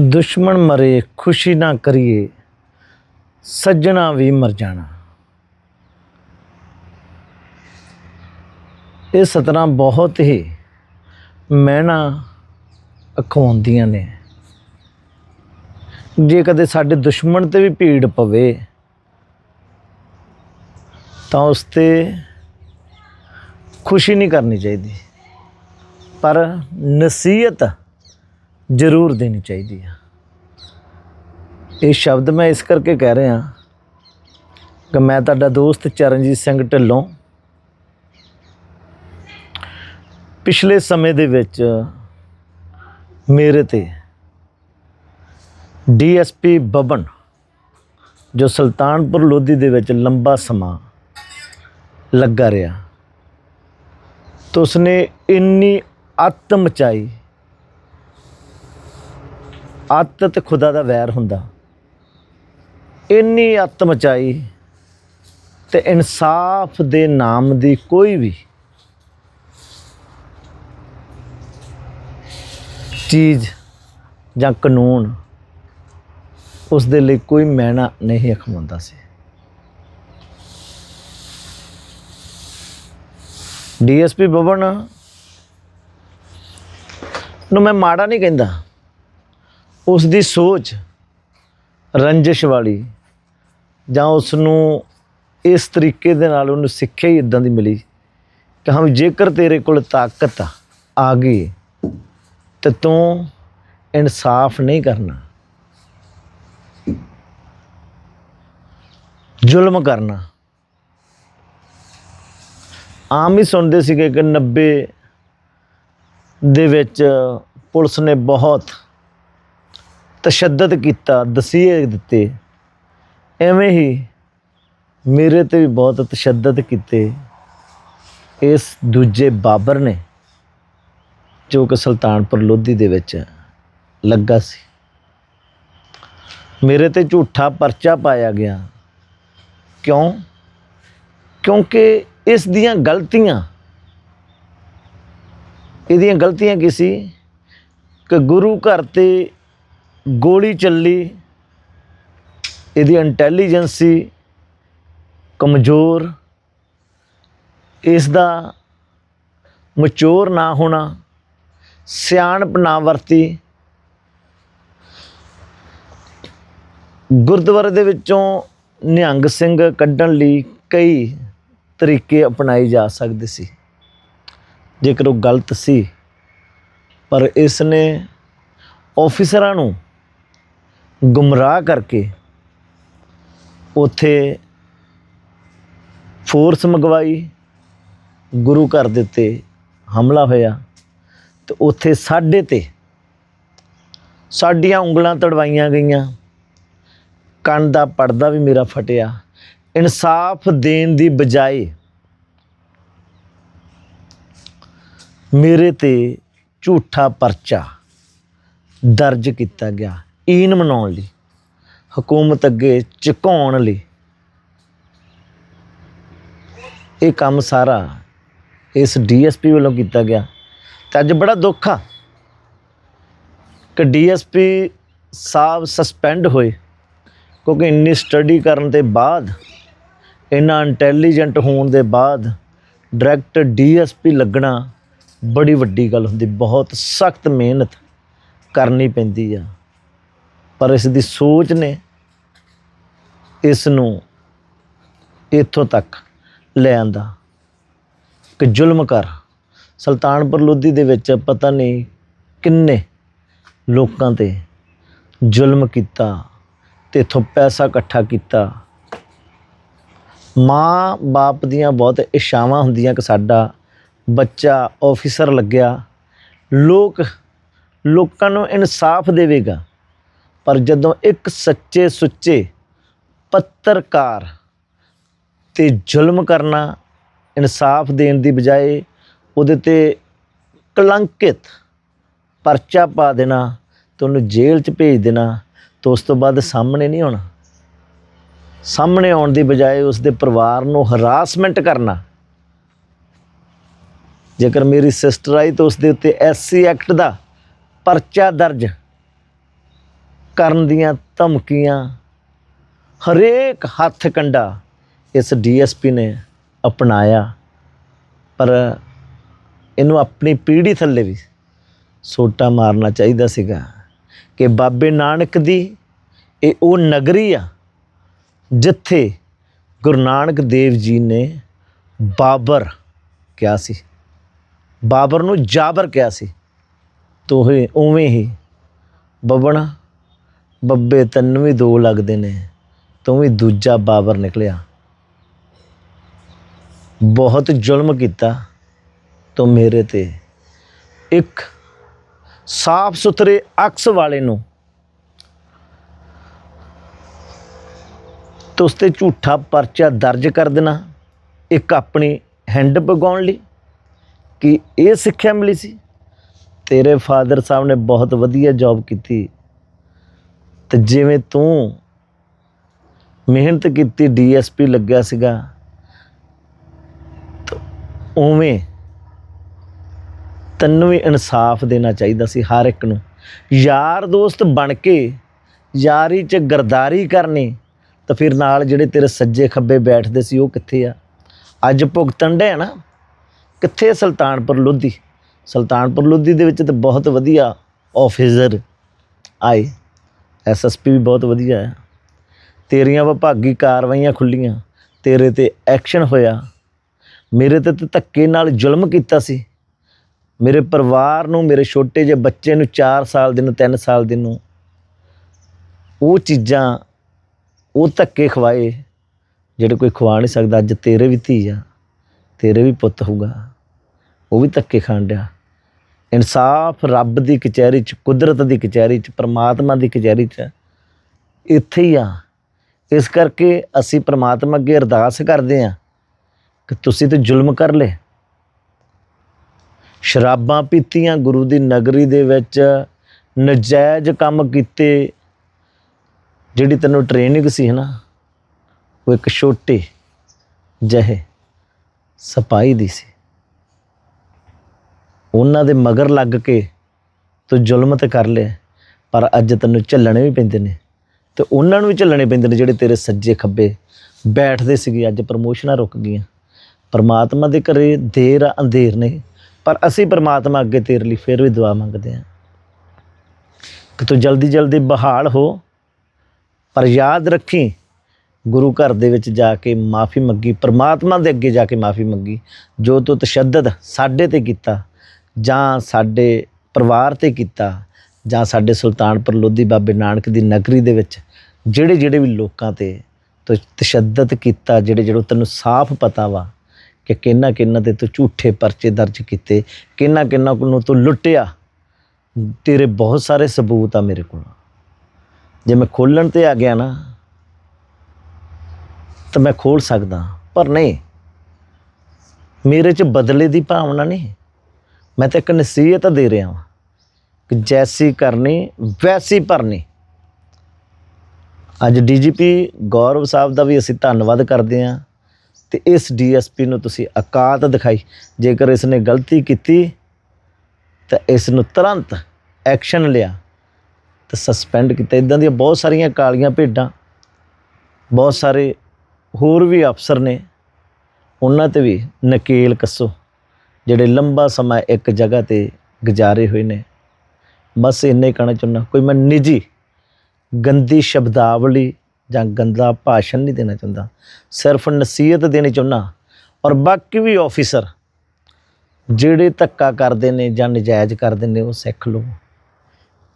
ਦੁਸ਼ਮਣ ਮਰੇ, ਖੁਸ਼ੀ ਨਾ ਕਰੀਏ, ਸੱਜਣਾ ਵੀ ਮਰ ਜਾਣਾ। ਇਹ ਸਤਰਾਂ ਬਹੁਤ ਹੀ ਮਹਿਣਾ ਅਖਵਾਉਂਦੀਆਂ ਨੇ। ਜੇ ਕਦੇ ਸਾਡੇ ਦੁਸ਼ਮਣ ਤੇ ਵੀ ਭੀੜ ਪਵੇ, ਤਾਂ ਉਸ ਤੇ ਖੁਸ਼ੀ ਨਹੀਂ ਕਰਨੀ ਚਾਹੀਦੀ। ਪਰ ਨਸੀਹਤ ਜ਼ਰੂਰ ਦੇਣੀ ਚਾਹੀਦੀ ਆ। ਇਹ ਸ਼ਬਦ ਮੈਂ ਇਸ ਕਰਕੇ ਕਹਿ ਰਿਹਾ ਕਿ ਮੈਂ ਤੁਹਾਡਾ ਦੋਸਤ ਚਰਨਜੀਤ ਸਿੰਘ ਢਿੱਲੋਂ ਪਿਛਲੇ ਸਮੇਂ ਦੇ ਵਿੱਚ ਮੇਰੇ ਤੇ ਡੀਐਸਪੀ ਬਬਨ, ਜੋ ਸੁਲਤਾਨਪੁਰ ਲੋਧੀ ਦੇ ਵਿੱਚ ਲੰਬਾ ਸਮਾਂ ਲੱਗਾ ਰਿਹਾ, ਤਾਂ ਉਸਨੇ ਇੰਨੀ ਅੱਤ ਮਚਾਈ ਅੱਤ ਤੇ ਖੁਦਾ ਦਾ ਵੈਰ ਹੁੰਦਾ। ਇੰਨੀ ਅੱਤ ਮਚਾਈ ਤੇ ਇਨਸਾਫ ਦੇ ਨਾਮ ਦੀ ਕੋਈ ਵੀ ਚੀਜ਼ ਜਾਂ ਕਾਨੂੰਨ ਉਸ ਦੇ ਲਈ ਕੋਈ ਮੈਨਾ ਨਹੀਂ ਅਖਵਾਉਂਦਾ ਸੀ। ਡੀਐਸਪੀ ਬਬਨ ਨੂੰ ਮੈਂ ਮਾੜਾ ਨਹੀਂ ਕਹਿੰਦਾ। ਉਸ ਦੀ ਸੋਚ ਰੰਜਿਸ਼ ਵਾਲੀ ਜਾਂ ਉਸ ਨੂੰ ਇਸ ਤਰੀਕੇ ਦੇ ਨਾਲ ਉਹਨੂੰ ਸਿੱਖਿਆ ਹੀ ਇਦਾਂ ਦੀ ਮਿਲੀ ਕਿ ਹਮ ਜੇਕਰ ਤੇਰੇ ਕੋਲ ਤਾਕਤ ਆ ਗਈ ਤੇ ਤੂੰ ਇਨਸਾਫ ਨਹੀਂ ਕਰਨਾ, ਜ਼ੁਲਮ ਕਰਨਾ। ਆਮ ਹੀ ਸੁਣਦੇ ਸੀਗੇ ਕਿ 90 ਦੇ ਵਿੱਚ ਪੁਲਿਸ ਨੇ ਬਹੁਤ ਤਸ਼ੱਦਦ ਕੀਤਾ, ਦਸੀਏ ਦਿੱਤੇ। ਐਵੇਂ ਹੀ ਮੇਰੇ ਤੇ ਵੀ ਬਹੁਤ ਤਸ਼ੱਦਦ ਕੀਤੇ। ਇਸ ਦੂਜੇ ਬਾਬਰ ਨੇ, ਜੋ ਕਿ ਸੁਲਤਾਨਪੁਰ ਲੋਧੀ ਦੇ ਵਿੱਚ ਲੱਗਾ ਸੀ। ਮੇਰੇ ਤੇ ਝੂਠਾ ਪਰਚਾ ਪਾਇਆ ਗਿਆ। ਕਿਉਂ? ਕਿਉਂਕਿ ਇਸ ਦੀਆਂ ਗਲਤੀਆਂ, ਇਹਦੀਆਂ ਗਲਤੀਆਂ ਕੀ ਸੀ? ਕਿ ਗੁਰੂ ਘਰ ਤੇ ਗੋਲੀ ਚੱਲੀ, ਇਹਦੀ ਇੰਟੈਲੀਜੈਂਸੀ ਕਮਜ਼ੋਰ, ਇਸ ਦਾ ਮਚੋਰ ਨਾ ਹੋਣਾ, ਸਿਆਣਪ ਨਾ ਵਰਤੀ। ਗੁਰਦੁਆਰੇ ਦੇ ਵਿੱਚੋਂ ਨਿਹੰਗ ਸਿੰਘ ਕੱਢਣ ਲਈ ਕਈ ਤਰੀਕੇ ਅਪਣਾਏ ਜਾ ਸਕਦੇ ਸੀ। ਜੇਕਰ ਉਹ ਗਲਤ ਸੀ, ਪਰ ਇਸ ਨੇ ਆਫੀਸਰਾਂ ਨੂੰ ਗੁੰਮਰਾਹ ਕਰਕੇ ਉੱਥੇ ਫੋਰਸ ਮੰਗਵਾਈ, ਗੁਰੂ ਘਰ ਦੇ ਉੱਤੇ ਹਮਲਾ ਹੋਇਆ ਤੇ ਉੱਥੇ ਸਾਡੇ ਤੇ ਸਾਡੀਆਂ ਉਂਗਲਾਂ ਤੜਵਾਈਆਂ ਗਈਆਂ। ਕੰਨ ਦਾ ਪਰਦਾ ਵੀ ਮੇਰਾ ਫਟਿਆ। ਇਨਸਾਫ ਦੇਣ ਦੀ ਬਜਾਏ ਮੇਰੇ ਤੇ ਝੂਠਾ ਪਰਚਾ ਦਰਜ ਕੀਤਾ ਗਿਆ। ਈਨ ਮਨਾਉਣ ਲਈ, ਹਕੂਮਤ ਅੱਗੇ ਝੁਕਾਉਣ ਲਈ। ਇਹ ਕੰਮ ਸਾਰਾ ਇਸ ਡੀਐਸਪੀ ਵੱਲੋਂ ਕੀਤਾ ਗਿਆ। ਤੇ ਅੱਜ ਬੜਾ ਦੁੱਖ ਆ ਕਿ ਡੀਐਸਪੀ ਸਾਹਿਬ ਸਸਪੈਂਡ ਹੋਏ, ਕਿਉਂਕਿ ਇੰਨੀ ਸਟੱਡੀ ਕਰਨ ਦੇ ਬਾਅਦ, ਇੰਨਾ ਇੰਟੈਲੀਜੈਂਟ ਹੋਣ ਦੇ ਬਾਅਦ ਡਾਇਰੈਕਟ ਡੀਐਸਪੀ ਲੱਗਣਾ ਬੜੀ ਵੱਡੀ ਗੱਲ ਹੁੰਦੀ, ਬਹੁਤ ਸਖਤ ਮਿਹਨਤ ਕਰਨੀ ਪੈਂਦੀ ਆ। ਪਰ ਇਸ ਦੀ ਸੋਚ ਨੇ ਇਸ ਨੂੰ ਇੱਥੋਂ ਤੱਕ ਲੈ ਆਂਦਾ ਕਿ ਜ਼ੁਲਮ ਕਰ। ਸੁਲਤਾਨਪੁਰ ਲੋਧੀ ਦੇ ਵਿੱਚ ਪਤਾ ਨਹੀਂ ਕਿੰਨੇ ਲੋਕਾਂ ਤੇ ਜ਼ੁਲਮ ਕੀਤਾ ਤੇ ਇਥੋਂ ਪੈਸਾ ਇਕੱਠਾ ਕੀਤਾ। ਮਾਂ ਬਾਪ ਦੀਆਂ ਬਹੁਤ ਇਸ਼ਾਵਾਂ ਹੁੰਦੀਆਂ ਕਿ ਸਾਡਾ ਬੱਚਾ ਆਫੀਸਰ ਲੱਗਿਆ। ਲੋਕ, ਲੋਕਾਂ ਨੂੰ ਇਨਸਾਫ ਦੇਵੇਗਾ। ਪਰ ਜਦੋਂ ਇੱਕ ਸੱਚੇ ਸੁੱਚੇ ਪੱਤਰਕਾਰ ਤੇ ਜ਼ੁਲਮ ਕਰਨਾ ਇਨਸਾਫ ਦੇਣ ਦੀ ਬਜਾਏ ਉਹਦੇ ਤੇ ਕਲੰਕਿਤ ਪਰਚਾ ਪਾ ਦੇਣਾ ਤੇ ਉਹਨੂੰ ਜੇਲ੍ਹ 'ਚ ਭੇਜ ਦੇਣਾ ਤੇ ਉਸ ਤੋਂ ਬਾਅਦ ਸਾਹਮਣੇ ਨਹੀਂ ਆਉਣਾ। ਸਾਹਮਣੇ ਆਉਣ ਦੀ ਬਜਾਏ ਉਸ ਦੇ ਪਰਿਵਾਰ ਨੂੰ ਹਰਾਸਮੈਂਟ ਕਰਨਾ। ਜੇਕਰ ਮੇਰੀ ਸਿਸਟਰ ਆਈ ਤਾਂ ਉਸ ਦੇ ਉੱਤੇ ਐਸਸੀ ਐਕਟ ਦਾ ਪਰਚਾ ਦਰਜ ਕਰਨ ਦੀਆਂ ਧਮਕੀਆਂ, ਹਰੇਕ ਹੱਥ ਕੰਡਾ ਇਸ ਡੀਐਸਪੀ ਨੇ ਅਪਣਾਇਆ। ਪਰ ਇਹਨੂੰ ਆਪਣੀ ਪੀੜ੍ਹੀ ਥੱਲੇ ਵੀ ਸੋਟਾ ਮਾਰਨਾ ਚਾਹੀਦਾ ਸੀਗਾ ਕਿ ਬਾਬੇ ਨਾਨਕ ਦੀ ਇਹ ਉਹ ਨਗਰੀ ਆ ਜਿੱਥੇ ਗੁਰੂ ਨਾਨਕ ਦੇਵ ਜੀ ਨੇ ਬਾਬਰ ਕਿਹਾ ਸੀ। ਬਾਬਰ ਨੂੰ ਜਾਬਰ ਕਿਹਾ ਸੀ। ਤੋਹੇ ਉਵੇਂ ਹੀ ਬੱਬਣਾ ਬੱਬੇ ਤੈਨੂੰ ਵੀ ਦੋ ਲੱਗਦੇ ਨੇ, ਤੂੰ ਵੀ ਦੂਜਾ ਬਾਬਰ ਨਿਕਲਿਆ। ਬਹੁਤ ਜ਼ੁਲਮ ਕੀਤਾ ਤੂੰ ਮੇਰੇ ਤੇ। ਇੱਕ ਸਾਫ਼ ਸੁਥਰੇ ਅਕਸ ਵਾਲੇ ਨੂੰ। ਤੇ ਉਸ ਤੇ ਝੂਠਾ ਪਰਚਾ ਦਰਜ ਕਰ ਦੇਣਾ। ਇੱਕ ਆਪਣੀ ਹੈਂਡ ਪਗਾਉਣ ਲਈ ਕਿ ਇਹ ਸਿੱਖਿਆ ਮਿਲੀ ਸੀ। ਤੇਰੇ ਫਾਦਰ ਸਾਹਿਬ ਨੇ ਬਹੁਤ ਵਧੀਆ ਜੌਬ ਕੀਤੀ। ਤੇ ਜਿਵੇਂ ਤੂੰ ਮਿਹਨਤ ਕੀਤੀ ਡੀਐਸਪੀ ਲੱਗਿਆ ਸੀਗਾ ਉਵੇਂ ਤੈਨੂੰ ਵੀ ਇਨਸਾਫ ਦੇਣਾ ਚਾਹੀਦਾ ਸੀ ਹਰ ਇੱਕ ਨੂੰ। ਯਾਰ ਦੋਸਤ ਬਣ ਕੇ ਯਾਰੀ 'ਚ ਗਰਦਾਰੀ ਕਰਨੀ, ਤਾਂ ਫਿਰ ਨਾਲ ਜਿਹੜੇ ਤੇਰੇ ਸੱਜੇ ਖੱਬੇ ਬੈਠਦੇ ਸੀ, ਉਹ ਕਿੱਥੇ ਆ? ਅੱਜ ਭੁਗਤਣ ਦੇ ਨਾ, ਕਿੱਥੇ ਸੁਲਤਾਨਪੁਰ ਲੋਧੀ? ਸੁਲਤਾਨਪੁਰ ਲੋਧੀ ਦੇ ਵਿੱਚ ਤਾਂ ਬਹੁਤ ਵਧੀਆ ਆਫੀਸਰ ਆਏ। ਐਸਐਸਪੀ ਵੀ ਬਹੁਤ ਵਧੀਆ ਹੈ। ਤੇਰੀਆਂ ਵਿਭਾਗੀ ਕਾਰਵਾਈਆਂ ਖੁੱਲੀਆਂ, ਤੇਰੇ ਤੇ ਐਕਸ਼ਨ ਹੋਇਆ। ਮੇਰੇ ਤੇ ਤਾਂ ਧੱਕੇ ਨਾਲ ਜ਼ੁਲਮ ਕੀਤਾ ਸੀ। ਮੇਰੇ ਪਰਿਵਾਰ ਨੂੰ, ਮੇਰੇ ਛੋਟੇ ਜਿਹੇ ਬੱਚੇ ਨੂੰ 4 ਸਾਲ ਦੇ ਨੂੰ 3 ਸਾਲ ਦੇ ਨੂੰ, ਉਹ ਚੀਜ਼ਾਂ, ਉਹ ਧੱਕੇ ਖਵਾਏ, ਜਿਹੜੇ ਕੋਈ ਖਵਾ ਨਹੀਂ ਸਕਦਾ। ਅੱਜ ਤੇਰੇ ਵੀ ਧੀ ਆ, ਤੇਰੇ ਵੀ ਪੁੱਤ ਹੋਊਗਾ। ਉਹ ਵੀ ਧੱਕੇ ਖਾਣ ਡਿਆ। ਇਨਸਾਫ ਰੱਬ ਦੀ ਕਚਹਿਰੀ 'ਚ, ਕੁਦਰਤ ਦੀ ਕਚਹਿਰੀ 'ਚ, ਪਰਮਾਤਮਾ ਦੀ ਕਚਹਿਰੀ 'ਚ ਇੱਥੇ ਹੀ ਆ। ਇਸ ਕਰਕੇ ਅਸੀਂ ਪਰਮਾਤਮਾ ਅੱਗੇ ਅਰਦਾਸ ਕਰਦੇ ਆ ਕਿ ਤੁਸੀਂ ਤੇ ਜ਼ੁਲਮ ਕਰ ਲਏ। ਸ਼ਰਾਬਾਂ ਪੀਤੀਆਂ, ਗੁਰੂ ਦੀ ਨਗਰੀ ਦੇ ਵਿੱਚ ਨਜਾਇਜ਼ ਕੰਮ ਕੀਤੇ, ਜਿਹੜੀ ਤੈਨੂੰ ਟ੍ਰੇਨਿੰਗ ਸੀ ਨਾ ਉਹ ਇੱਕ ਛੋਟੇ ਜਹੇ ਸਪਾਈ ਦੀ ਸੀ। ਉਹਨਾਂ ਦੇ ਮਗਰ ਲੱਗ ਕੇ ਤੂੰ ਜ਼ੁਲਮ ਤੇ ਕਰ ਲਿਆ ਪਰ ਅੱਜ ਤੈਨੂੰ ਝੱਲਣੇ ਵੀ ਪੈਂਦੇ ਨੇ। ਤੇ ਉਹਨਾਂ ਨੂੰ ਵੀ ਝੱਲਣੇ ਪੈਂਦੇ ਨੇ ਜਿਹੜੇ ਤੇਰੇ ਸੱਜੇ ਖੱਬੇ ਬੈਠਦੇ ਸੀਗੇ, ਅੱਜ ਪ੍ਰਮੋਸ਼ਨਾਂ ਰੁਕ ਗਈਆਂ। ਪਰਮਾਤਮਾ ਦੇ ਘਰੇ ਦੇਰ ਆ, ਅੰਧੇਰ ਨੇ ਪਰ ਅਸੀਂ ਪਰਮਾਤਮਾ ਅੱਗੇ ਤੇਰੇ ਲਈ ਫਿਰ ਵੀ ਦੁਆ ਮੰਗਦੇ ਹਾਂ। ਕਿ ਤੂੰ ਜਲਦੀ ਜਲਦੀ ਬਹਾਲ ਹੋ, ਪਰ ਯਾਦ ਰੱਖੀ, ਗੁਰੂ ਘਰ ਦੇ ਵਿੱਚ ਜਾ ਕੇ ਮਾਫੀ ਮੰਗੀ, ਪਰਮਾਤਮਾ ਦੇ ਅੱਗੇ ਜਾ ਕੇ ਮਾਫੀ ਮੰਗੀ, ਜੋ ਤੂੰ ਤਸ਼ੱਦਦ ਸਾਡੇ ਤੇ ਕੀਤਾ ਜਾਂ ਸਾਡੇ ਪਰਿਵਾਰ ਤੇ ਕੀਤਾ, ਜਾਂ ਸਾਡੇ ਸੁਲਤਾਨਪੁਰ ਲੋਧੀ ਬਾਬੇ ਨਾਨਕ ਦੀ ਨਗਰੀ ਦੇ ਵਿੱਚ ਜਿਹੜੇ ਜਿਹੜੇ ਵੀ ਲੋਕਾਂ ਤੇ ਤੂੰ, ਤਸ਼ੱਦਦ ਕੀਤਾ, ਜਿਹੜੇ ਜਿਹੜੇ ਤੈਨੂੰ ਸਾਫ਼ ਪਤਾ ਵਾ ਕਿ ਕਿੰਨਾ ਕਿੰਨਾ ਤੇ ਤੂੰ ਝੂਠੇ ਪਰਚੇ ਦਰਜ ਕੀਤੇ, ਕਿੰਨਾ ਕਿੰਨਾ ਨੂੰ ਤੂੰ ਲੁੱਟਿਆ, ਤੇਰੇ ਬਹੁਤ ਸਾਰੇ ਸਬੂਤ ਆ ਮੇਰੇ ਕੋਲ। ਜੇ ਮੈਂ ਖੋਲਣ ਤੇ ਆ ਗਿਆ ਨਾ, ਤਾਂ ਮੈਂ ਖੋਲ ਸਕਦਾ, ਪਰ ਨਹੀਂ। ਮੇਰੇ 'ਚ ਬਦਲੇ ਦੀ ਭਾਵਨਾ ਨਹੀਂ। ਮੈਂ ਤਾਂ ਇੱਕ ਨਸੀਹਤ ਦੇ ਰਿਹਾ ਹਾਂ ਕਿ ਜੈਸੀ ਕਰਨੀ, ਵੈਸੀ ਭਰਨੀ। ਅੱਜ ਡੀਜੀਪੀ ਗੌਰਵ ਸਾਹਿਬ ਦਾ ਵੀ ਅਸੀਂ ਧੰਨਵਾਦ ਕਰਦੇ ਹਾਂ ਤੇ ਇਸ ਡੀਐਸਪੀ ਨੂੰ ਤੁਸੀਂ ਔਕਾਤ ਦਿਖਾਈ। ਜੇਕਰ ਇਸ ਨੇ ਗਲਤੀ ਕੀਤੀ, ਤਾਂ ਇਸ ਨੂੰ ਤੁਰੰਤ ਐਕਸ਼ਨ ਲਿਆ। ਤੇ ਸਸਪੈਂਡ ਕੀਤਾ। ਇਦਾਂ ਦੀਆਂ ਬਹੁਤ ਸਾਰੀਆਂ ਕਾਲੀਆਂ ਭੇਡਾਂ, ਬਹੁਤ ਸਾਰੇ ਹੋਰ ਵੀ ਅਫਸਰ ਨੇ। ਉਹਨਾਂ ਤੇ ਵੀ ਨਕੇਲ ਕੱਸੋ। ਜਿਹੜੇ ਲੰਬਾ ਸਮਾਂ ਇੱਕ ਜਗ੍ਹਾ ਤੇ ਗੁਜ਼ਾਰੇ ਹੋਏ ਨੇ, ਬਸ ਇੰਨੇ ਹੀ ਕਹਿਣਾ ਚਾਹੁੰਦਾ, ਕੋਈ ਮੈਂ ਨਿੱਜੀ ਗੰਦੀ ਸ਼ਬਦਾਵਲੀ ਜਾਂ ਗੰਦਾ ਭਾਸ਼ਣ ਨਹੀਂ ਦੇਣਾ ਚਾਹੁੰਦਾ, ਸਿਰਫ ਨਸੀਹਤ ਦੇਣੀ ਚਾਹੁੰਦਾ ਔਰ ਬਾਕੀ ਵੀ ਆਫੀਸਰ ਜਿਹੜੇ ਧੱਕਾ ਕਰਦੇ ਨੇ ਜਾਂ ਨਜਾਇਜ਼ ਕਰਦੇ ਨੇ ਉਹ ਸਿੱਖ ਲਓ।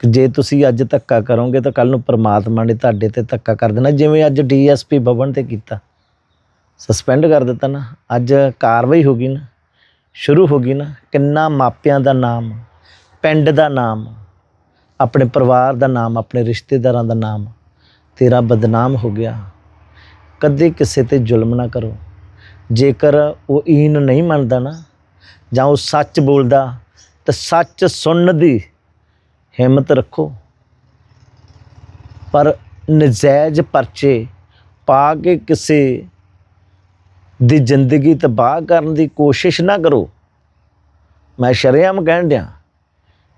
ਕਿ ਜੇ ਤੁਸੀਂ ਅੱਜ ਧੱਕਾ ਕਰੋਗੇ ਤਾਂ ਕੱਲ ਨੂੰ ਪ੍ਰਮਾਤਮਾ ਨੇ ਤੁਹਾਡੇ ਤੇ ਧੱਕਾ ਕਰ ਦੇਣਾ, ਜਿਵੇਂ ਅੱਜ ਡੀਐਸਪੀ ਭਵਨ ਤੇ ਕੀਤਾ। ਸਸਪੈਂਡ ਕਰ ਦਿੱਤਾ ਨਾ, ਅੱਜ ਕਾਰਵਾਈ ਹੋ ਗਈ ਨਾ। ਸ਼ੁਰੂ ਹੋ ਗਈ ਨਾ, ਕਿੰਨਾ ਮਾਪਿਆਂ ਦਾ ਨਾਮ, ਪਿੰਡ ਦਾ ਨਾਮ, ਆਪਣੇ ਪਰਿਵਾਰ ਦਾ ਨਾਮ, ਆਪਣੇ ਰਿਸ਼ਤੇਦਾਰਾਂ ਦਾ ਨਾਮ, ਤੇਰਾ ਬਦਨਾਮ ਹੋ ਗਿਆ। ਕਦੇ ਕਿਸੇ ਤੇ ਜ਼ੁਲਮ ਨਾ ਕਰੋ। ਜੇਕਰ ਉਹ ਈਨ ਨਹੀਂ ਮੰਨਦਾ ਨਾ, ਜਾਂ ਉਹ ਸੱਚ ਬੋਲਦਾ, ਤਾਂ ਸੱਚ ਸੁਣਨ ਦੀ ਹਿੰਮਤ ਰੱਖੋ। ਪਰ ਨਜਾਇਜ਼ ਪਰਚੇ ਪਾ ਕੇ ਕਿਸੇ ਦੀ ਜ਼ਿੰਦਗੀ ਤਬਾਹ ਕਰਨ ਦੀ ਕੋਸ਼ਿਸ਼ ਨਾ ਕਰੋ। ਮੈਂ ਸ਼ਰੇਆਮ ਕਹਿਣ ਦਿਆਂ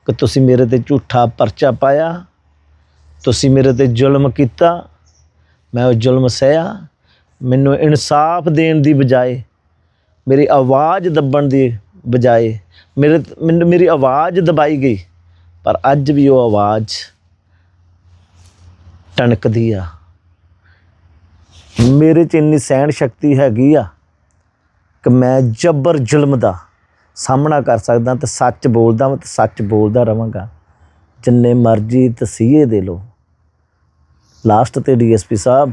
ਕਿ ਤੁਸੀਂ ਮੇਰੇ ਤੇ ਝੂਠਾ ਪਰਚਾ ਪਾਇਆ, ਤੁਸੀਂ ਮੇਰੇ ਤੇ ਜ਼ੁਲਮ ਕੀਤਾ, ਮੈਂ ਉਹ ਜ਼ੁਲਮ ਸਹਿਆ, ਮੈਨੂੰ ਇਨਸਾਫ ਦੇਣ ਦੀ ਬਜਾਏ, ਮੇਰੀ ਆਵਾਜ਼ ਦੱਬਣ ਦੀ ਬਜਾਏ, ਮੇਰੇ ਮੈਨੂੰ ਮੇਰੀ ਆਵਾਜ਼ ਦਬਾਈ ਗਈ, ਪਰ ਅੱਜ ਵੀ ਉਹ ਆਵਾਜ਼ ਟਣਕਦੀ ਆ। ਮੇਰੇ 'ਚ ਇੰਨੀ ਸਹਿਣ ਸ਼ਕਤੀ ਹੈਗੀ ਆ ਕਿ ਮੈਂ ਜਬਰ ਜ਼ੁਲਮ ਦਾ ਸਾਹਮਣਾ ਕਰ ਸਕਦਾ ਤੇ ਸੱਚ ਬੋਲਦਾ ਮੈਂ ਤੇ ਸੱਚ ਬੋਲਦਾ ਰਵਾਂਗਾ। ਜਿੰਨੇ ਮਰਜ਼ੀ ਤਸੀਹੇ ਦੇ ਲੋ ਲਾਸਟ ਤੇ ਡੀਐਸਪੀ ਸਾਹਿਬ,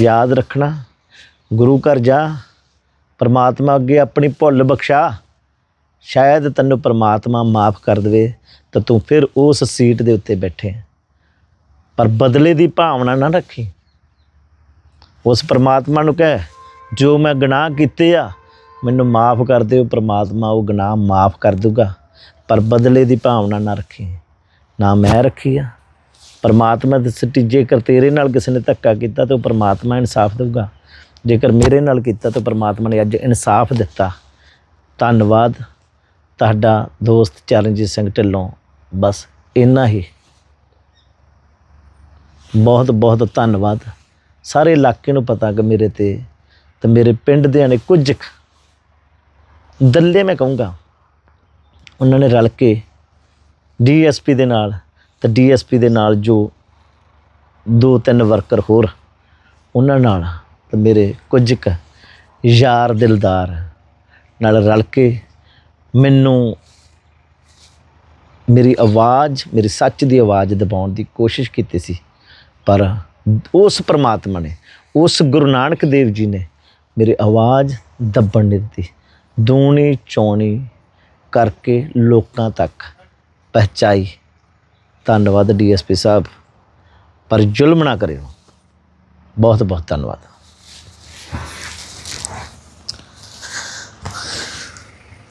ਯਾਦ ਰੱਖਣਾ, ਗੁਰੂ ਘਰ ਜਾ, ਪਰਮਾਤਮਾ ਅੱਗੇ ਆਪਣੀ ਭੁੱਲ ਬਖਸ਼ਾ। ਸ਼ਾਇਦ ਤੈਨੂੰ ਪਰਮਾਤਮਾ ਮਾਫ ਕਰ ਦੇਵੇ ਤਾਂ ਤੂੰ ਫਿਰ ਉਸ ਸੀਟ ਦੇ ਉੱਤੇ ਬੈਠੇ। ਪਰ ਬਦਲੇ ਦੀ ਭਾਵਨਾ ਨਾ ਰੱਖੀ। ਉਸ ਪਰਮਾਤਮਾ ਨੂੰ ਕਹਿ, ਜੋ ਮੈਂ ਗੁਨਾਹ ਕੀਤੇ ਆ, ਮੈਨੂੰ ਮਾਫ ਕਰ ਦਿਓ, ਪਰਮਾਤਮਾ ਉਹ ਗੁਨਾਹ ਮਾਫ ਕਰ ਦੂਗਾ ਪਰ ਬਦਲੇ ਦੀ ਭਾਵਨਾ ਨਾ ਰੱਖੀ। ਨਾ ਮੈਂ ਰੱਖੀ ਆ। ਪਰਮਾਤਮਾ ਦੇ ਸੱਚੀ ਜੇਕਰ ਤੇਰੇ ਨਾਲ ਕਿਸੇ ਨੇ ਧੱਕਾ ਕੀਤਾ ਤਾਂ ਉਹ ਪਰਮਾਤਮਾ ਇਨਸਾਫ ਦੇਊਗਾ। ਜੇਕਰ ਮੇਰੇ ਨਾਲ ਕੀਤਾ ਤਾਂ ਪਰਮਾਤਮਾ ਨੇ ਅੱਜ ਇਨਸਾਫ ਦਿੱਤਾ। ਧੰਨਵਾਦ। ਤੁਹਾਡਾ ਦੋਸਤ ਚਰਨਜੀਤ ਸਿੰਘ ਢਿੱਲੋਂ। ਬਸ ਇੰਨਾ ਹੀ। ਬਹੁਤ ਬਹੁਤ ਧੰਨਵਾਦ। ਸਾਰੇ ਇਲਾਕੇ ਨੂੰ ਪਤਾ ਕਿ ਮੇਰੇ ਤੇ ਤੇ ਮੇਰੇ ਪਿੰਡ ਦੇ ਨੇ ਕੁਝ ਕੁ ਦੱਲੇ ਮੈਂ ਕਹੂੰਗਾ। ਉਹਨਾਂ ਨੇ ਰਲ ਕੇ ਡੀਐਸਪੀ ਦੇ ਨਾਲ ਤੇ ਡੀਐਸਪੀ ਦੇ ਨਾਲ ਜੋ ਦੋ ਤਿੰਨ ਵਰਕਰ ਹੋਰ ਉਹਨਾਂ ਨਾਲ ਤੇ ਮੇਰੇ ਕੁਝ ਕੁ ਯਾਰ ਦਿਲਦਾਰ ਨਾਲ ਰਲ ਕੇ ਮੈਨੂੰ ਮੇਰੀ ਆਵਾਜ਼, ਮੇਰੀ ਸੱਚ ਦੀ ਆਵਾਜ਼ ਦਬਾਉਣ ਦੀ ਕੋਸ਼ਿਸ਼ ਕੀਤੀ ਸੀ। ਪਰ ਉਸ ਪ੍ਰਮਾਤਮਾ ਨੇ, ਉਸ ਗੁਰੂ ਨਾਨਕ ਦੇਵ ਜੀ ਨੇ ਮੇਰੀ ਆਵਾਜ਼ ਦੱਬਣ ਨਹੀਂ ਦਿੱਤੀ। ਦੂਣੀ ਚੌਣੀ ਕਰਕੇ ਲੋਕਾਂ ਤੱਕ ਪਹੁੰਚਾਈ। ਧੰਨਵਾਦ ਡੀਐਸਪੀ ਸਾਹਿਬ। ਪਰ ਜ਼ੁਲਮ ਨਾ ਕਰਿਓ। ਬਹੁਤ ਬਹੁਤ ਧੰਨਵਾਦ।